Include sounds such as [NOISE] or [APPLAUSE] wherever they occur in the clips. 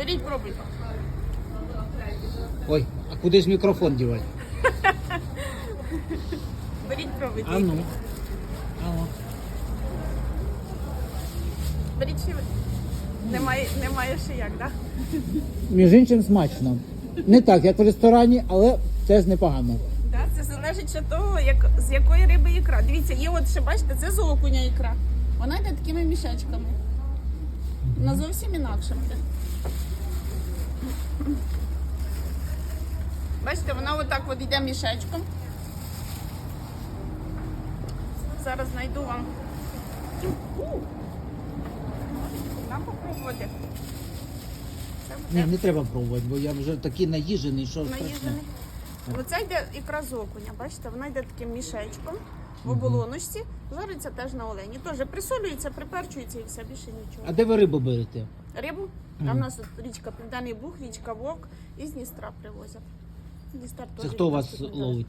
Беріть, пробуйте. Ой, а куди ж мікрофон дівати? Беріть, пробуйте. А ну. А ну. Беріть ще. Немає, немає ще як, так? Між іншим смачно. Не так, як в ресторані, але теж непогано. Да? Це залежить від того, як, з якої риби ікра. Дивіться, є от ще бачите, це з окуня ікра. Вона йде такими мішечками. Вона зовсім інакша буде. Бачите, вона отак от йде мішечком. Зараз знайду вам. Нам попробувати. Ні, не треба пробувати, бо я вже такий наїжений, що страшно. наїжджений. Оце йде ікра з окуня, бачите, вона йде таким мішечком в оболоночці, жариться теж на олені. Теж присолюється, приперчується і все більше нічого. А де ви рибу берете? Рибу, а в нас тут річка Південний Буг, річка Вовк і з Дністра привозять. Дністер Це теж хто у вас ловить?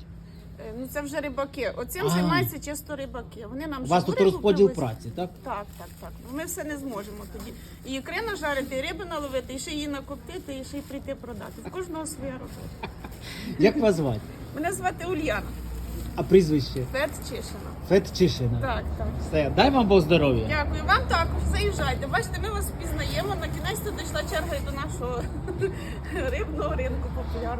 Е, Ну це вже рибаки. Оцим А. займаються чисто рибаки. Вони нам У вас живу тут рибу розподіл привозять. праці, так? Так, так, так. Ну, Ми все не зможемо тоді. І ікри нажарити, і риби наловити, і ще її накоптити, і ще й прийти продати. В кожного своя робота. [LAUGHS] Як вас звати? Мене звати Ульяна, А прізвище? Фет Чишина. Фет Чишина. Так, так. Все, дай вам Бог здоров'я. Дякую. Вам також заїжджайте. Бачите, ми вас впізнаємо. На кінець дійшла черга до нашого [LAUGHS] рибного ринку популярного.